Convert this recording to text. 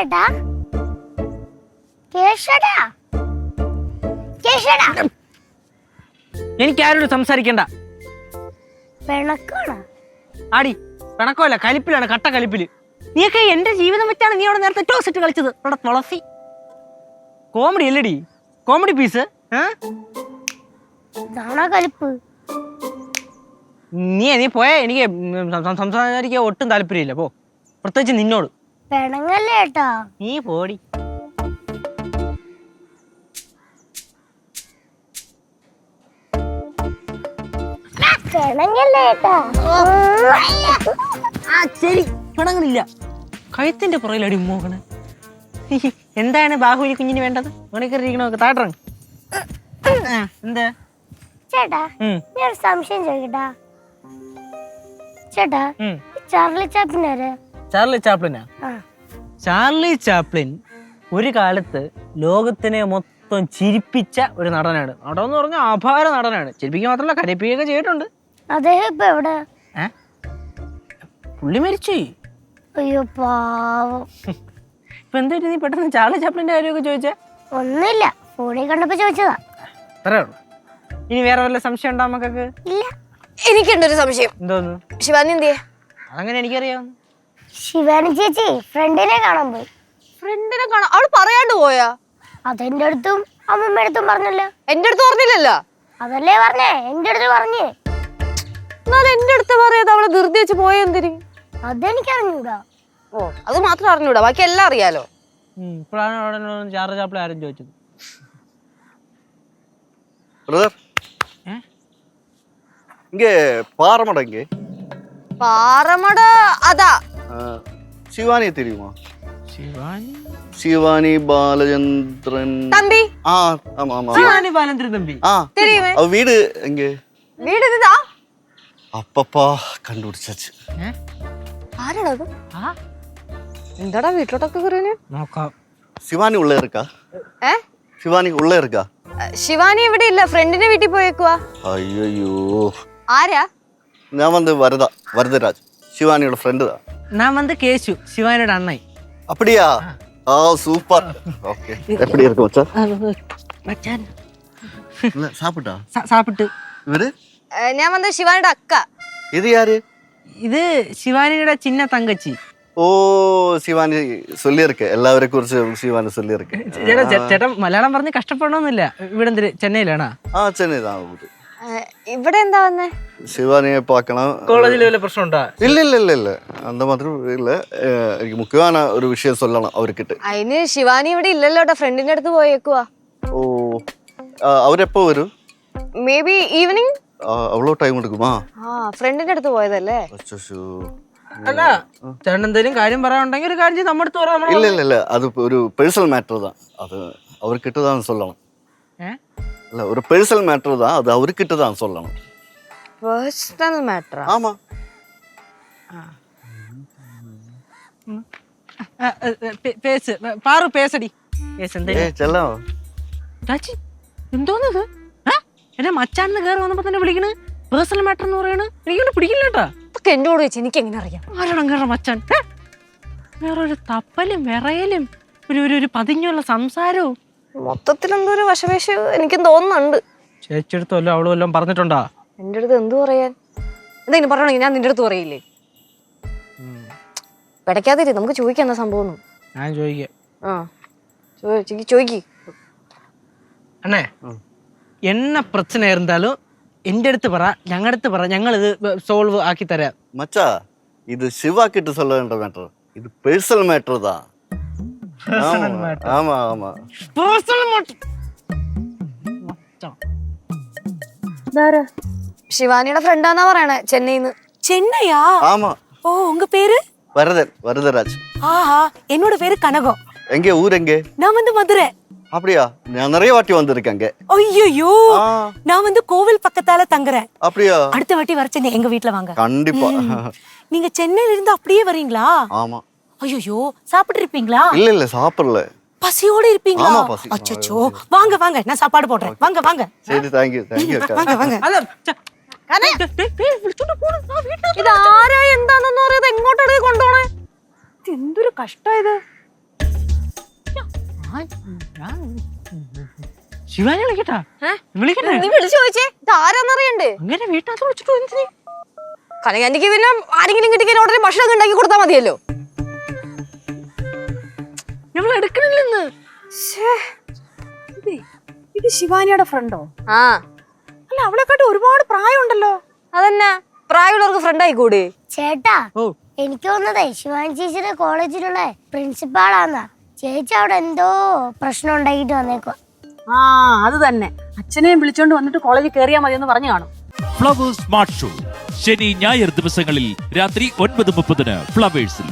ചേട്ടാ കേശടാ? കേശടാ? എനിക്ക് ആരോട് സംസാരിക്കണ്ട. പിണക്കാണ് ആടി പിണക്കമല്ല കലിപ്പിലാണ് കട്ട കലിപ്പിൽ. നീയൊക്കെ എന്റെ ജീവിതം വെച്ചാണ് നീ അവിടെ നേരത്തെ ടോസ് ഇട്ട് കളിച്ചത്. അവിടെ തുളസി. കോമഡി അല്ലടി. Comedy piece. കലിപ്പ്? നീ നീ പോയാ എനിക്ക് സംസാരിക്കാൻ ഒട്ടും താല്പര്യമില്ല. പോ. പ്രത്യേകിച്ച് നിന്നോട്. പിണങ്ങല്ലേ നീ പോടി. പിണങ്ങല്ലേ ചേട്ടാ ആ ശരി. പിണങ്ങണില്ല കഴുത്തിന്റെ പുറകിലടി മോകണ് എന്താണ് ബാഹുലി കുഞ്ഞിന് വേണ്ടത്? മണിക്കറിയിക്കണോ താട്ടറങ്ങ്. എന്താ? ചേട്ടാ ഞാൻ ഒരു സംശയം ചോദിക്കട്ടാ. ചേട്ടാ ചാർലി ചാപ്പിനാര് ചാർലി ചാപ്ലിനാ? ആ. ചാർലി ചാപ്ലിൻ ഒരു കാലത്ത് ലോകത്തിനെ മൊത്തം ചിരിപ്പിച്ച ഒരു നടനാണ്. നടൻ എന്ന് പറഞ്ഞാൽ അപാര നടനാണ്. ചിരിപ്പിക്കുക മാത്രമല്ല കരയിപ്പിക്കുകയൊക്കെ ചെയ്തിട്ടുണ്ട്. അദ്ദേഹം ഇപ്പൊ എവിടെ? ഏ? പുള്ളി മരിച്ചു? അയ്യോ പാവം. ഇപ്പൊ എന്തായിട്ട് നീ പെട്ടെന്ന് ചാർലി ചാപ്ലിന്റെ കാര്യമൊക്കെ ചോദിച്ചേ? ഒന്നുമില്ല. ഫോണിൽ കണ്ടപ്പോ ചോദിച്ചതാ. അത്രേ ഉള്ളൂ. ഇനി വേറെ വല്ല സംശയം ഉണ്ടോ നമുക്കൊക്കെ ഇല്ല. എനിക്കുണ്ടൊരു സംശയം. എന്തോന്നു? ശിവാനി എന്തിയെ? അതങ്ങനെ എനിക്കറിയാം. ശിവാനി ചേച്ചി ഫ്രണ്ടിനെ കാണാൻ പോയി ഫ്രണ്ടിനെ കാണാൻ അവള് പറയാണ്ട് പോയാ അതെന്റെ അടുത്തും അമ്മമ്മ അടുത്തും പറഞ്ഞല്ലോ എന്റെ അടുത്ത് പറഞ്ഞില്ലല്ലോ അതല്ലേ പറഞ്ഞേ എന്റെ അടുത്ത് പറഞ്ഞേ എന്നാൽ എന്റെ അടുത്ത് പറയാതെ അവളെ ധൃതി വെച്ച് പോയെന്തിരി അതെനിക്ക് അറിഞ്ഞൂടാ ഓ അത് മാത്രം അറിഞ്ഞൂടാ ബാക്കി എല്ലാം അറിയാലോ ഇപ്പോഴാണ് അവിടെ ചാർലി ചാപ്ലിൻ ആരും ചോദിച്ചത് பிரதர் ഏ? இங்கே பாரமடம் இங்கே പാറമട അതാ சிவானி தெரியுமா ശിവാനി சிவானி பாலச்சந்திரன் തമ്പി ஆ ஆமா ஆமா ശിവാനി ബാലന്ദ്രൻ തമ്പി ஆ தெரியுமே அவ வீடு எங்கே വീട് ഇതാ அப்பப்பா கண்டுபிடிச்சாச்சு ഏ? ആരാടാ അത് ആ എന്താടാ വീട്ടിലോട്ടൊക്കെ കയറിന് നോക്കാം சிவானி உள்ள இருக்கா ഏ சிவானி உள்ள இருக்கா ശിവാനി ഇവിടെ ഇല്ല ഫ്രണ്ടിന്റെ വീട്ടിൽ പോയേക്കുവാ ஐயோ ആരാ நான் வந்து வரதா வரதராஜ் சிவானியோட ஃப்ரெண்டு தான் ഞാൻ വന്ന് കേശു ശിവാനിയുടെ അണ്ണൻ அப்படியா ஆ சூப்பர் ஓகே எப்படி இருக்கு மச்சா മച്ചാൻ இல்ல சாப்பிட்டா സ- സാപ്പിട്ട് இவரு ഏ, ഞാൻ വന്ന ശിവാനിയുടെ അക്ക இது யாரு ഇത് ശിവാനിയുടെ ചിന്ന തങ്കച്ചി ഓ ശിവാനി ചൊല്ലിയിരിക്കെ എല്ലാവരെ കുറിച്ച് ശിവാനി ചൊല്ലിയിരിക്കെ ചേട്ടാ ചേ- ചേട്ടൻ മലയാളം പറഞ്ഞ് കഷ്ടപ്പെടണമെന്നില്ല ഇവിടെ എന്തിന് ചെന്നൈയിലാണോ ആ ചെന്നൈ தான் ஊரு ഏ, ഇവിടെ എന്താ വന്നേ? ശിവാനിയെ പാക്കണം കോളേജിൽ വല്ല പ്രശ്നം ഉണ്ടോ ഇല്ല ഇല്ല ഇല്ല ഇല്ല. അന്ത മാത്രം ഇല്ല. എനിക്ക് മുഖ്യമാണ് ഒരു വിഷയം സൊല്ലണം അവർക്കിട്ട്. അതിന് ശിവാനി ഇവിടെ ഇല്ലല്ലോട്ടാ ഫ്രണ്ടിന്റെ അടുത്ത് പോയേക്കുവാ. ഓ. അവരെപ്പോ വരും? മേ ബി ഈവനിങ് അവളോ ടൈം എടുക്കുമോ? ആ. ഫ്രണ്ടിന്റെ അടുത്ത് പോയതല്ലേ? അച്ചോ അല്ല ചേട്ടൻ എന്തെങ്കിലും കാര്യം പറയാനുണ്ടെങ്കിൽ ഒരു കാര്യം ചെയ്ത് നമ്മുടെ അടുത്ത് ഇല്ല ഇല്ല ഇല്ല. അത് ഒരു പേഴ്സണൽ മാറ്റർ അത് അവർക്കിട്ടതാന്ന് സൊല്ലണം. ഏഹ് இல்ல ஒரு பெர்சனல் மேட்டர் தான் அது அவர்கிட்ட தான் சொல்லணும் പേഴ്സണൽ മാറ്റർ ஆமா ആ, ആ, ആ, പേ- പേസ് പാറു പേസടി പേസ് ஏ എന്തേലും செல்லம் ചാച്ചി എന്തോന്നത് ഏ? എന്നെ മച്ചാന്ന് കയറി വന്നപ്പോ തന്നെ വിളിക്കണ് പേഴ്സണൽ മാറ്റർ എന്ന് പറയണ് എനിക്കൊന്നും പിടിക്കില്ല കേട്ടാ ഇതൊക്കെ എന്നോട് വെച്ച് എനിക്ക് എങ്ങനെ അറിയാം ആരോടും കയറ മച്ചാൻ ഏ? വേറെ ഒരു തപ്പലും വിറയലും ഒരു ഒരു ഒരു പതിഞ്ഞുള്ള സംസാരവും മൊത്തത്തിൽ എന്തോ ഒരു വശവേശ എനിക്കും തോന്നുന്നുണ്ട് ചേച്ചിയെടുത്ത് വല്ലതും അവള് വല്ലതും പറഞ്ഞിട്ടുണ്ടാ എൻ്റെ അടുത്ത് എന്തു പറയാൻ എന്തെങ്കിലും പറയണമെങ്കിൽ ഞാൻ നിന്റെ അടുത്ത് പറയില്ലേ പിടയ്ക്കാതിരി നമുക്ക് ചോദിക്കാം എന്താ സംഭവം എന്ന്. ഞാൻ ചോദിക്കാം ആ ചോദിക്ക് ചോദിക്ക് അണ്ണേ എന്നെ പ്രശ്നം இருந்தாலும் എൻ്റെ അടുത്ത് പറ ഞങ്ങളുടെ അടുത്ത് പറ ഞങ്ങൾ ഇത് സോൾവ് ആക്കി തരാം மச்சா இது சிவா கிட்ட சொல்ல வேண்டிய மேட்டர் இது பெர்சனல் மேட்டர் தான் ஆமா, ஆமா ஆமா Personal matter. ശിവാനിയുടെ ഫ്രണ്ടാന്നാ പറയണേ ചെന്നൈന്ന് சென்னையா ஆமா ஓ உங்க பேரு வரதன் வரதராஜ் ஆஹா என்னோட பேரு கனகம் எங்க ஊர் எங்க நான் வந்து மதுரை அப்படியா நான் நிறைய வாட்டி வந்திருக்கேன் அங்க ஐயோ ஆ, நான் வந்து கோவில் பக்கத்தால தங்குறேன் அப்படியா அடுத்த வாட்டி வர சென்னை எங்க வீட்ல வாங்க கண்டிப்பா நீங்க சென்னையில இருந்து அப்படியே வரீங்களா ஆமா ஐயோ சாப்பிட்டு இருப்பீங்களா இல்ல இல்ல சாப்பிடல பசியோட இருப்பீங்களா ஆமா, பசி. அச்சச்சோ வாங்க வாங்க நான் சாப்பாடு போடுறேன் வாங்க வாங்க சரி தேங்க்யூ தேங்க்யூ அக்கா வாங்க வாங்க അല്ല ഛ, ദേ, ദേ, ദേ, വിളിച്ചോണ്ട് പോണ്. ആ, വീട്ടിൽ ഇത് ആരാ എന്താണെന്ന് പറയുന്നത് എങ്ങോട്ടാണ് ഇത് കൊണ്ടുപോണേ ഇത് എന്തൊരു കഷ്ടായത് ശിവാനി വിളിക്കട്ടാ ഏ? വിളിക്കട്ടെ നീ വിളിച്ചു ചോദിച്ചേ ഇത് ആരാന്നറിയണ്ടേ അങ്ങനെ വീട്ടിനകത്ത് വിളിച്ചിട്ട് എന്തിന് കനകാന്റിക്ക് പിന്നെ ആരെങ്കിലും കിട്ടിക്കാൻ ഉടനെ ഭക്ഷണം ഉണ്ടാക്കി കൊടുത്താൽ മതിയല്ലോ ഇത് ശിവാനിയുടെ ഫ്രണ്ടോ? ആ. അല്ല അവളെക്കാട്ട് ഒരുപാട് പ്രായമുണ്ടല്ലോ. അതന്നെ? പ്രായമുള്ളവർക്ക് ഫ്രണ്ടായി കൂടി ചേട്ടാ ഓ. എനിക്ക് തോന്നുന്നതേ ശിവാനി ചേച്ചിയുടെ കോളേജിലുള്ള പ്രിൻസിപ്പാളാന്നാ. ചേച്ചി അവിടെ എന്തോ പ്രശ്നം ഉണ്ടായിട്ട് വന്നേക്കോ ആ അത് തന്നെ. അച്ഛനെയും വിളിച്ചോണ്ട് വന്നിട്ട് കോളേജിൽ കയറിയാ മതി എന്ന് പറഞ്ഞു കാണും. Flowers smart show. ശനി ഞായർ ദിവസങ്ങളിൽ രാത്രി ഒൻപത് മുപ്പതിന് ഫ്ലവേഴ്സിൽ.